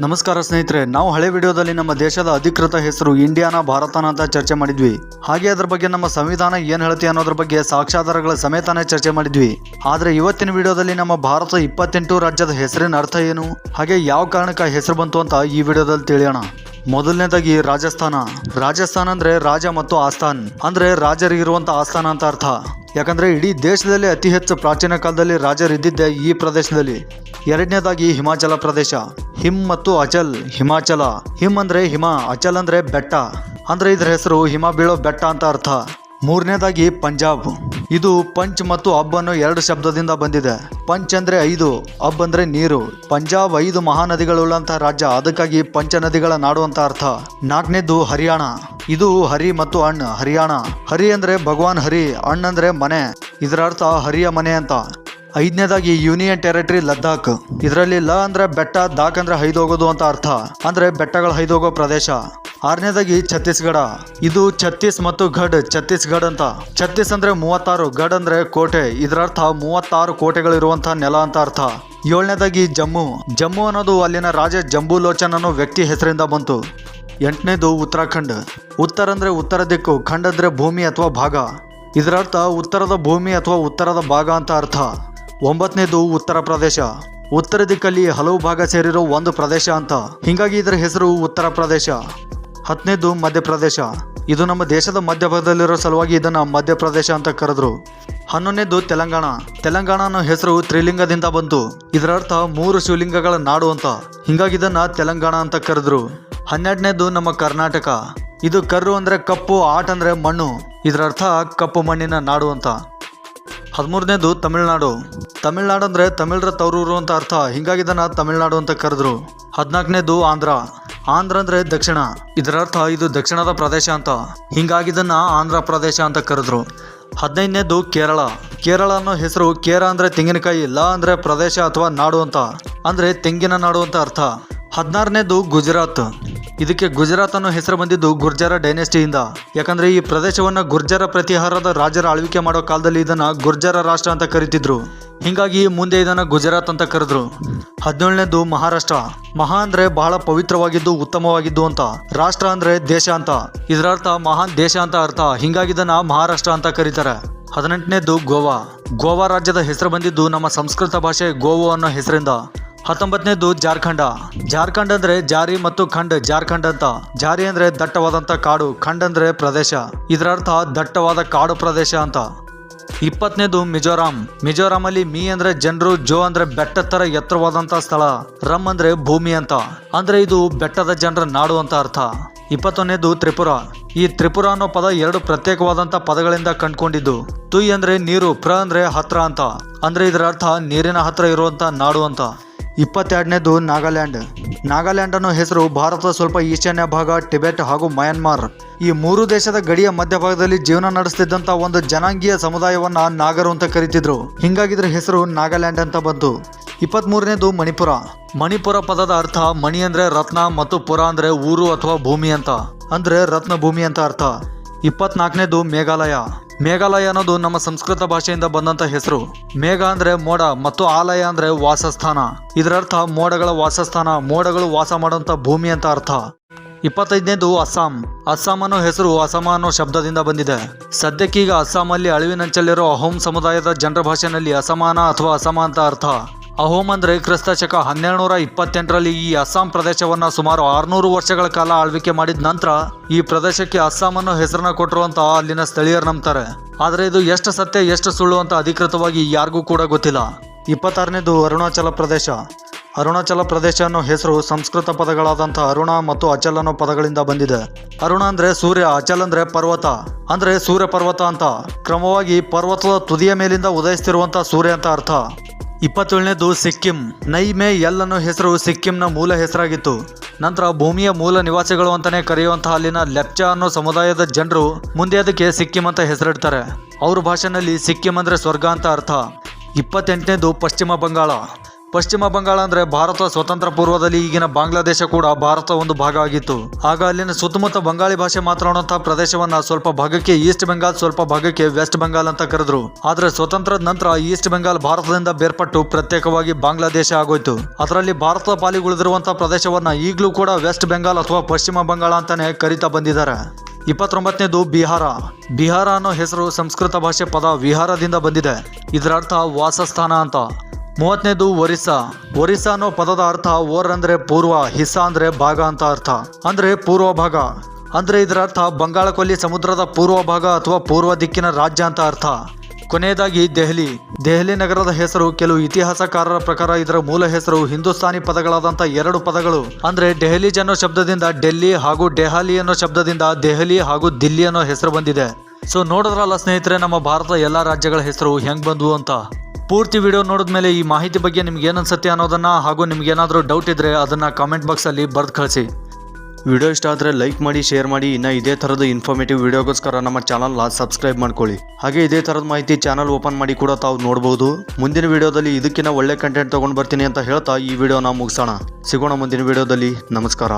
ನಮಸ್ಕಾರ ಸ್ನೇಹಿತರೆ, ನಾವು ಹಳೆ ವಿಡಿಯೋದಲ್ಲಿ ನಮ್ಮ ದೇಶದ ಅಧಿಕೃತ ಹೆಸರು ಇಂಡಿಯಾನ ಭಾರತನ ಅಂತ ಚರ್ಚೆ ಮಾಡಿದ್ವಿ. ಹಾಗೆ ಅದರ ಬಗ್ಗೆ ನಮ್ಮ ಸಂವಿಧಾನ ಏನು ಹೇಳುತ್ತೆ ಅನ್ನೋದ್ರ ಬಗ್ಗೆ ಸಾಕ್ಷ್ಯಾಧಾರಗಳ ಸಮೇತನೇ ಚರ್ಚೆ ಮಾಡಿದ್ವಿ. ಆದರೆ ಇವತ್ತಿನ ವಿಡಿಯೋದಲ್ಲಿ ನಮ್ಮ ಭಾರತ ಇಪ್ಪತ್ತೆಂಟು ರಾಜ್ಯದ ಹೆಸರಿನ ಅರ್ಥ ಏನು? ಹಾಗೆ ಯಾವ ಕಾರಣಕ್ಕೆ ಹೆಸರು ಬಂತು ಅಂತ ಈ ವಿಡಿಯೋದಲ್ಲಿ ತಿಳಿಯೋಣ. ಮೊದಲನೇದಾಗಿ ರಾಜಸ್ಥಾನ. ರಾಜಸ್ಥಾನ ಅಂದ್ರೆ ರಾಜ ಮತ್ತು ಆಸ್ಥಾನ್. ಅಂದ್ರೆ ರಾಜರಿಗಿರುವಂತ ಆಸ್ಥಾನ ಅಂತ ಅರ್ಥ. ಯಾಕಂದ್ರೆ ಇಡೀ ದೇಶದಲ್ಲಿ ಅತಿ ಹೆಚ್ಚು ಪ್ರಾಚೀನ ಕಾಲದಲ್ಲಿ ರಾಜರಿದ್ದಿದ್ದೆ ಈ ಪ್ರದೇಶದಲ್ಲಿ. ಎರಡನೇದಾಗಿ ಹಿಮಾಚಲ ಪ್ರದೇಶ. ಹಿಮ್ ಮತ್ತು ಅಚಲ್, ಹಿಮಾಚಲ. ಹಿಮ್ ಅಂದ್ರೆ ಹಿಮ, ಅಚಲ್ ಅಂದ್ರೆ ಬೆಟ್ಟ. ಅಂದ್ರೆ ಇದರ ಹೆಸರು ಹಿಮ ಬೀಳೋ ಬೆಟ್ಟ ಅಂತ ಅರ್ಥ. ಮೂರನೇದಾಗಿ ಪಂಜಾಬ್. ಇದು ಪಂಚ್ ಮತ್ತು ಅಬ್ ಎರಡು ಶಬ್ದದಿಂದ ಬಂದಿದೆ. ಪಂಚ್ ಅಂದ್ರೆ ಐದು, ಅಬ್ ಅಂದ್ರೆ ನೀರು. ಪಂಜಾಬ್ ಐದು ಮಹಾನದಿಗಳುಳ್ಳಂತಹ ರಾಜ್ಯ. ಅದಕ್ಕಾಗಿ ಪಂಚ ನದಿಗಳ ನಾಡು ಅಂತ ಅರ್ಥ. ನಾಲ್ಕನೇದು ಹರಿಯಾಣ. ಇದು ಹರಿ ಮತ್ತು ಅಣ್ಣ ಹರಿಯಾಣ. ಹರಿ ಅಂದ್ರೆ ಭಗವಾನ್ ಹರಿ ಅಣ್ಣ ಅಂದ್ರೆ ಮನೆ. ಇದರ ಅರ್ಥ ಹರಿಯ ಮನೆ ಅಂತ. ಐದನೇದಾಗಿ ಯೂನಿಯನ್ ಟೆರಿಟರಿ ಲದ್ದಾಖ್. ಇದರಲ್ಲಿ ಲ ಅಂದ್ರೆ ಬೆಟ್ಟ ದಾಖ್ ಅಂದ್ರೆ ಹೈದೋಗೋದು ಅಂತ ಅರ್ಥ. ಅಂದ್ರೆ ಬೆಟ್ಟಗಳು ಹೈದೋಗೋ ಪ್ರದೇಶ. ಆರನೇದಾಗಿ ಛತ್ತೀಸ್ಗಢ. ಇದು ಛತ್ತೀಸ್ ಮತ್ತು ಗಢ್ ಛತ್ತೀಸ್ಗಢ ಅಂತ. ಛತ್ತೀಸ್ ಅಂದ್ರೆ ಮೂವತ್ತಾರು ಗಢ್ ಅಂದ್ರೆ ಕೋಟೆ. ಇದರ ಅರ್ಥ ಮೂವತ್ತಾರು ಕೋಟೆಗಳಿರುವಂತಹ ನೆಲ ಅಂತ ಅರ್ಥ. ಏಳನೇದಾಗಿ ಜಮ್ಮು. ಜಮ್ಮು ಅನ್ನೋದು ಅಲ್ಲಿನ ರಾಜ ಜಂಬೂ ಲೋಚನ್ ಅನ್ನೋ ವ್ಯಕ್ತಿ ಹೆಸರಿಂದ ಬಂತು. ಎಂಟನೇದು ಉತ್ತರಾಖಂಡ್. ಉತ್ತರ ಅಂದ್ರೆ ಉತ್ತರ ದಿಕ್ಕು, ಖಂಡ್ ಅಂದ್ರೆ ಭೂಮಿ ಅಥವಾ ಭಾಗ. ಇದರ ಅರ್ಥ ಉತ್ತರದ ಭೂಮಿ ಅಥವಾ ಉತ್ತರದ ಭಾಗ ಅಂತ ಅರ್ಥ. ಒಂಬತ್ತನೇದು ಉತ್ತರ ಪ್ರದೇಶ. ಉತ್ತರ ದಿಕ್ಕಲ್ಲಿ ಹಲವು ಭಾಗ ಸೇರಿರೋ ಒಂದು ಪ್ರದೇಶ ಅಂತ. ಹಿಂಗಾಗಿ ಇದರ ಹೆಸರು ಉತ್ತರ ಪ್ರದೇಶ. ಹತ್ತನೇದು ಮಧ್ಯಪ್ರದೇಶ. ಇದು ನಮ್ಮ ದೇಶದ ಮಧ್ಯಭಾಗದಲ್ಲಿರೋ ಸಲುವಾಗಿ ಇದನ್ನು ಮಧ್ಯಪ್ರದೇಶ ಅಂತ ಕರೆದ್ರು. ಹನ್ನೊಂದನೇದು ತೆಲಂಗಾಣ. ತೆಲಂಗಾಣ ಅನ್ನೋ ಹೆಸರು ತ್ರಿಲಿಂಗದಿಂದ ಬಂತು. ಇದರ ಅರ್ಥ ಮೂರು ಶಿವಲಿಂಗಗಳ ನಾಡು ಅಂತ. ಹಿಂಗಾಗಿ ಇದನ್ನ ತೆಲಂಗಾಣ ಅಂತ ಕರೆದ್ರು. ಹನ್ನೆರಡನೇದು ನಮ್ಮ ಕರ್ನಾಟಕ. ಇದು ಕರ್ರು ಅಂದರೆ ಕಪ್ಪು, ಆಟ್ ಅಂದರೆ ಮಣ್ಣು. ಇದರ ಅರ್ಥ ಕಪ್ಪು ಮಣ್ಣಿನ ನಾಡು ಅಂತ. ಹದಿಮೂರನೇದು ತಮಿಳುನಾಡು. ತಮಿಳುನಾಡು ಅಂದರೆ ತಮಿಳರ ತವರೂರು ಅಂತ ಅರ್ಥ. ಹಿಂಗಾಗಿ ಇದನ್ನು ತಮಿಳುನಾಡು ಅಂತ ಕರೆದ್ರು. ಹದಿನಾಲ್ಕನೇದು ಆಂಧ್ರ. ಆಂಧ್ರ ಅಂದ್ರೆ ದಕ್ಷಿಣ. ಇದರ ಅರ್ಥ ಇದು ದಕ್ಷಿಣದ ಪ್ರದೇಶ ಅಂತ. ಹಿಂಗಾಗಿ ಇದನ್ನ ಆಂಧ್ರ ಪ್ರದೇಶ ಅಂತ ಕರೆದ್ರು. ಹದಿನೈದನೇದು ಕೇರಳ. ಕೇರಳ ಅನ್ನೋ ಹೆಸರು ಕೇರ ಅಂದ್ರೆ ತೆಂಗಿನಕಾಯಿ, ಲಾ ಅಂದ್ರೆ ಪ್ರದೇಶ ಅಥವಾ ನಾಡು ಅಂತ. ಅಂದ್ರೆ ತೆಂಗಿನ ನಾಡು ಅಂತ ಅರ್ಥ. ಹದಿನಾರನೇದು ಗುಜರಾತ್. ಇದಕ್ಕೆ ಗುಜರಾತ್ ಅನ್ನೋ ಹೆಸರು ಬಂದಿದ್ದು ಗುರ್ಜರ ಡೈನೆಸ್ಟಿಯಿಂದ. ಯಾಕಂದ್ರೆ ಈ ಪ್ರದೇಶವನ್ನ ಗುರ್ಜರ ಪ್ರತಿಹಾರದ ರಾಜರ ಆಳ್ವಿಕೆ ಮಾಡೋ ಕಾಲದಲ್ಲಿ ಇದನ್ನ ಗುರ್ಜರ ರಾಷ್ಟ್ರ ಅಂತ ಕರಿತಿದ್ರು. ಹಿಂಗಾಗಿ ಮುಂದೆ ಇದನ್ನ ಗುಜರಾತ್ ಅಂತ ಕರೆದ್ರು. ಹದಿನೇಳನೇದು ಮಹಾರಾಷ್ಟ್ರ. ಮಹಾ ಅಂದ್ರೆ ಬಹಳ ಪವಿತ್ರವಾಗಿದ್ದು ಉತ್ತಮವಾಗಿದ್ದು ಅಂತ. ರಾಷ್ಟ್ರ ಅಂದ್ರೆ ದೇಶ ಅಂತ. ಇದರ ಅರ್ಥ ಮಹಾನ್ ದೇಶ ಅಂತ ಅರ್ಥ. ಹಿಂಗಾಗಿ ಇದನ್ನ ಮಹಾರಾಷ್ಟ್ರ ಅಂತ ಕರೀತಾರೆ. ಹದಿನೆಂಟನೇದು ಗೋವಾ. ಗೋವಾ ರಾಜ್ಯದ ಹೆಸರು ಬಂದಿದ್ದು ನಮ್ಮ ಸಂಸ್ಕೃತ ಭಾಷೆ ಗೋವು ಅನ್ನೋ ಹೆಸರಿಂದ. ಹತ್ತೊಂಬತ್ತನೇದು ಜಾರ್ಖಂಡ. ಜಾರ್ಖಂಡ್ ಅಂದ್ರೆ ಜಾರಿ ಮತ್ತು ಖಂಡ್. ಜಾರ್ಖಂಡ್ ಅಂತ. ಜಾರಿ ಅಂದ್ರೆ ದಟ್ಟವಾದಂತ ಕಾಡು, ಖಂಡ್ ಅಂದ್ರೆ ಪ್ರದೇಶ. ಇದರ ಅರ್ಥ ದಟ್ಟವಾದ ಕಾಡು ಪ್ರದೇಶ ಅಂತ. ಇಪ್ಪತ್ತನೇದು ಮಿಜೋರಾಂ ಮಿಜೋರಾಂ. ಅಲ್ಲಿ ಮೀ ಅಂದ್ರೆ ಜನರು, ಜೋ ಅಂದ್ರೆ ಬೆಟ್ಟ ತರ ಎತ್ತರವಾದಂತ ಸ್ಥಳ. ರಮ್ ಅಂದ್ರೆ ಭೂಮಿ ಅಂತ. ಅಂದ್ರೆ ಇದು ಬೆಟ್ಟದ ಜನರ ನಾಡು ಅಂತ ಅರ್ಥ. ಇಪ್ಪತ್ತೊಂದನೇದು ತ್ರಿಪುರ. ಈ ತ್ರಿಪುರ ಅನ್ನೋ ಪದ ಎರಡು ಪ್ರತ್ಯೇಕವಾದಂತ ಪದಗಳಿಂದ ಕಂಡ್ಕೊಂಡಿದ್ದು. ತುಯ್ ಅಂದ್ರೆ ನೀರು, ಪ್ರ ಅಂದ್ರೆ ಹತ್ರ ಅಂತ. ಅಂದ್ರೆ ಇದರ ಅರ್ಥ ನೀರಿನ ಹತ್ರ ಇರುವಂತ ನಾಡು ಅಂತ. ಇಪ್ಪತ್ತೆರಡನೇದು ನಾಗಾಲ್ಯಾಂಡ್. ನಾಗಾಲ್ಯಾಂಡ್ ಅನ್ನೋ ಹೆಸರು ಭಾರತದ ಸ್ವಲ್ಪ ಈಶಾನ್ಯ ಭಾಗ, ಟಿಬೆಟ್ ಹಾಗೂ ಮಯನ್ಮಾರ್. ಈ ಮೂರು ದೇಶದ ಗಡಿಯ ಮಧ್ಯಭಾಗದಲ್ಲಿ ಜೀವನ ನಡೆಸ್ತಿದ್ದಂತ ಒಂದು ಜನಾಂಗೀಯ ಸಮುದಾಯವನ್ನ ನಾಗರು ಅಂತ ಕರೀತಿದ್ರು. ಹಿಂಗಾಗಿದ್ರ ಹೆಸರು ನಾಗಾಲ್ಯಾಂಡ್ ಅಂತ ಬಂತು. ಇಪ್ಪತ್ತ್ ಮೂರನೇದು ಮಣಿಪುರ. ಮಣಿಪುರ ಪದದ ಅರ್ಥ ಮಣಿ ಅಂದ್ರೆ ರತ್ನ ಮತ್ತು ಪುರ ಅಂದ್ರೆ ಊರು ಅಥವಾ ಭೂಮಿ ಅಂತ. ಅಂದ್ರೆ ರತ್ನ ಭೂಮಿ ಅಂತ ಅರ್ಥ. ಇಪ್ಪತ್ನಾಲ್ಕನೇದು ಮೇಘಾಲಯ. ಮೇಘಾಲಯ ಅನ್ನೋದು ನಮ್ಮ ಸಂಸ್ಕೃತ ಭಾಷೆಯಿಂದ ಬಂದಂತ ಹೆಸರು. ಮೇಘ ಅಂದ್ರೆ ಮೋಡ ಮತ್ತು ಆಲಯ ಅಂದ್ರೆ ವಾಸಸ್ಥಾನ. ಇದರರ್ಥ ಮೋಡಗಳ ವಾಸಸ್ಥಾನ, ಮೋಡಗಳು ವಾಸ ಮಾಡುವಂತ ಭೂಮಿ ಅಂತ ಅರ್ಥ. ಇಪ್ಪತ್ತೈದನೇದು ಅಸ್ಸಾಂ. ಅಸ್ಸಾಂ ಅನ್ನೋ ಹೆಸರು ಅಸಮ ಅನ್ನೋ ಶಬ್ದದಿಂದ ಬಂದಿದೆ. ಸದ್ಯಕ್ಕೀಗ ಅಸ್ಸಾಮಲ್ಲಿ ಅಳಿವಿನಂಚಲ್ಲಿರೋ ಅಹೋಂ ಸಮುದಾಯದ ಜನರ ಭಾಷೆನಲ್ಲಿ ಅಸಮಾನ ಅಥವಾ ಅಸಮ ಅಂತ ಅರ್ಥ. ಅಹೋಮ್ ಅಂದ್ರೆ ಕ್ರಿಸ್ತ ಶಕ ಹನ್ನೆರಡು ನೂರ ಇಪ್ಪತ್ತೆಂಟರಲ್ಲಿ ಈ ಅಸ್ಸಾಂ ಪ್ರದೇಶವನ್ನು ಸುಮಾರು ಆರುನೂರು ವರ್ಷಗಳ ಕಾಲ ಆಳ್ವಿಕೆ ಮಾಡಿದ ನಂತರ ಈ ಪ್ರದೇಶಕ್ಕೆ ಅಸ್ಸಾಂ ಅನ್ನೋ ಹೆಸರನ್ನ ಕೊಟ್ಟರು ಅಂತ ಅಲ್ಲಿನ ಸ್ಥಳೀಯರು ನಂಬ್ತಾರೆ. ಆದರೆ ಇದು ಎಷ್ಟು ಸತ್ಯ, ಎಷ್ಟು ಸುಳ್ಳು ಅಂತ ಅಧಿಕೃತವಾಗಿ ಯಾರಿಗೂ ಕೂಡ ಗೊತ್ತಿಲ್ಲ. ಇಪ್ಪತ್ತಾರನೇದು ಅರುಣಾಚಲ ಪ್ರದೇಶ. ಅರುಣಾಚಲ ಪ್ರದೇಶ ಅನ್ನೋ ಹೆಸರು ಸಂಸ್ಕೃತ ಪದಗಳಾದಂಥ ಅರುಣ ಮತ್ತು ಅಚಲ್ ಅನ್ನೋ ಪದಗಳಿಂದ ಬಂದಿದೆ. ಅರುಣ ಅಂದರೆ ಸೂರ್ಯ, ಅಚಲ್ ಅಂದರೆ ಪರ್ವತ. ಅಂದ್ರೆ ಸೂರ್ಯ ಪರ್ವತ ಅಂತ. ಕ್ರಮವಾಗಿ ಪರ್ವತದ ತುದಿಯ ಮೇಲಿಂದ ಉದಯಿಸ್ತಿರುವಂಥ ಸೂರ್ಯ ಅಂತ ಅರ್ಥ. ಇಪ್ಪತ್ತೇಳನೇದು ಸಿಕ್ಕಿಂ. ನೈ ಮೇ ಎಲ್ ಅನ್ನೋ ಹೆಸರು ಸಿಕ್ಕಿಂನ ಮೂಲ ಹೆಸರಾಗಿತ್ತು. ನಂತರ ಭೂಮಿಯ ಮೂಲ ನಿವಾಸಿಗಳು ಅಂತಾನೆ ಕರೆಯುವಂತಹ ಅಲ್ಲಿನ ಲೆಪ್ಚಾ ಅನ್ನೋ ಸಮುದಾಯದ ಜನರು ಮುಂದೆ ಅದಕ್ಕೆ ಸಿಕ್ಕಿಂ ಅಂತ ಹೆಸರಿಡ್ತಾರೆ. ಅವ್ರ ಭಾಷೆನಲ್ಲಿ ಸಿಕ್ಕಿಂ ಅಂದ್ರೆ ಸ್ವರ್ಗ ಅಂತ ಅರ್ಥ. ಇಪ್ಪತ್ತೆಂಟನೇದು ಪಶ್ಚಿಮ ಬಂಗಾಳ. ಪಶ್ಚಿಮ ಬಂಗಾಳ ಅಂದ್ರೆ ಭಾರತ ಸ್ವತಂತ್ರ ಪೂರ್ವದಲ್ಲಿ ಈಗಿನ ಬಾಂಗ್ಲಾದೇಶ ಕೂಡ ಭಾರತ ಒಂದು ಭಾಗ ಆಗಿತ್ತು. ಆಗ ಅಲ್ಲಿನ ಸುತ್ತಮುತ್ತ ಬಂಗಾಳಿ ಭಾಷೆ ಮಾತನಾಡುವಂತಹ ಪ್ರದೇಶವನ್ನ ಸ್ವಲ್ಪ ಭಾಗಕ್ಕೆ ಈಸ್ಟ್ ಬೆಂಗಾಲ್, ಸ್ವಲ್ಪ ಭಾಗಕ್ಕೆ ವೆಸ್ಟ್ ಬೆಂಗಾಲ್ ಅಂತ ಕರೆದ್ರು. ಆದ್ರೆ ಸ್ವತಂತ್ರದ ನಂತರ ಈಸ್ಟ್ ಬೆಂಗಾಲ್ ಭಾರತದಿಂದ ಬೇರ್ಪಟ್ಟು ಪ್ರತ್ಯೇಕವಾಗಿ ಬಾಂಗ್ಲಾದೇಶ ಆಗೋಯ್ತು. ಅದರಲ್ಲಿ ಭಾರತದ ಪಾಲಿ ಉಳಿದಿರುವಂತಹ ಪ್ರದೇಶವನ್ನ ಈಗಲೂ ಕೂಡ ವೆಸ್ಟ್ ಬೆಂಗಾಲ್ ಅಥವಾ ಪಶ್ಚಿಮ ಬಂಗಾಳ ಅಂತಾನೆ ಕರೀತಾ ಬಂದಿದ್ದಾರೆ ಇಪ್ಪತ್ತೊಂಬತ್ತನೇದು ಬಿಹಾರ. ಬಿಹಾರ ಅನ್ನೋ ಹೆಸರು ಸಂಸ್ಕೃತ ಭಾಷೆ ಪದ ವಿಹಾರದಿಂದ ಬಂದಿದೆ. ಇದರ ಅರ್ಥ ವಾಸಸ್ಥಾನ ಅಂತ. ಮೂವತ್ತನೇದು ಒರಿಸ್ಸಾ. ಒರಿಸ್ಸಾ ಅನ್ನೋ ಪದದ ಅರ್ಥ ಓರ್ ಅಂದ್ರೆ ಪೂರ್ವ, ಹಿಸ್ಸಾ ಅಂದ್ರೆ ಭಾಗ ಅಂತ ಅರ್ಥ. ಅಂದ್ರೆ ಪೂರ್ವ ಭಾಗ ಅಂದ್ರೆ ಇದರ ಅರ್ಥ ಬಂಗಾಳ ಕೊಲ್ಲಿ ಸಮುದ್ರದ ಪೂರ್ವ ಭಾಗ ಅಥವಾ ಪೂರ್ವ ದಿಕ್ಕಿನ ರಾಜ್ಯ ಅಂತ ಅರ್ಥ. ಕೊನೆಯದಾಗಿ ದೆಹಲಿ. ದೆಹಲಿ ನಗರದ ಹೆಸರು ಕೆಲವು ಇತಿಹಾಸಕಾರರ ಪ್ರಕಾರ ಇದರ ಮೂಲ ಹೆಸರು ಹಿಂದೂಸ್ತಾನಿ ಪದಗಳಾದಂಥ ಎರಡು ಪದಗಳು. ಅಂದ್ರೆ ಡೆಹಲೀಜ್ ಅನ್ನೋ ಶಬ್ದದಿಂದ ಡೆಲ್ಲಿ ಹಾಗೂ ಡೆಹಾಲಿ ಅನ್ನೋ ಶಬ್ದದಿಂದ ದೆಹಲಿ ಹಾಗೂ ದಿಲ್ಲಿ ಅನ್ನೋ ಹೆಸರು ಬಂದಿದೆ. ಸೊ ನೋಡಿದ್ರಲ್ಲ ಸ್ನೇಹಿತರೆ, ನಮ್ಮ ಭಾರತದ ಎಲ್ಲ ರಾಜ್ಯಗಳ ಹೆಸರು ಹೆಂಗ್ ಬಂದವು ಅಂತ? ಪೂರ್ತಿ ವಿಡಿಯೋ ನೋಡಿದ್ಮೇಲೆ ಈ ಮಾಹಿತಿ ಬಗ್ಗೆ ನಿಮ್ಗೆ ಏನು ಅನ್ಸುತ್ತೆ ಅನ್ನೋದನ್ನ ಹಾಗೂ ನಿಮ್ಗೆ ಏನಾದರೂ ಡೌಟ್ ಇದ್ರೆ ಅದನ್ನ ಕಾಮೆಂಟ್ ಬಾಕ್ಸಲ್ಲಿ ಬರ್ದು ಕಳಿಸಿ. ವಿಡಿಯೋ ಇಷ್ಟ ಆದರೆ ಲೈಕ್ ಮಾಡಿ ಶೇರ್ ಮಾಡಿ. ಇನ್ನು ಇದೇ ಥರದ ಇನ್ಫಾರ್ಮೇಟಿವ್ ವಿಡಿಯೋಗೋಸ್ಕರ ನಮ್ಮ ಚಾನಲ್ನ ಸಬ್ಸ್ಕ್ರೈಬ್ ಮಾಡ್ಕೊಳ್ಳಿ. ಹಾಗೆ ಇದೇ ಥರದ ಮಾಹಿತಿ ಚಾನಲ್ ಓಪನ್ ಮಾಡಿ ಕೂಡ ತಾವು ನೋಡ್ಬೋದು. ಮುಂದಿನ ವಿಡಿಯೋದಲ್ಲಿ ಇದಕ್ಕಿಂತ ಒಳ್ಳೆ ಕಂಟೆಂಟ್ ತೊಗೊಂಡು ಬರ್ತೀನಿ ಅಂತ ಹೇಳ್ತಾ ಈ ವಿಡಿಯೋನ ಮುಗಿಸೋಣ. ಸಿಗೋಣ ಮುಂದಿನ ವಿಡಿಯೋದಲ್ಲಿ. ನಮಸ್ಕಾರ.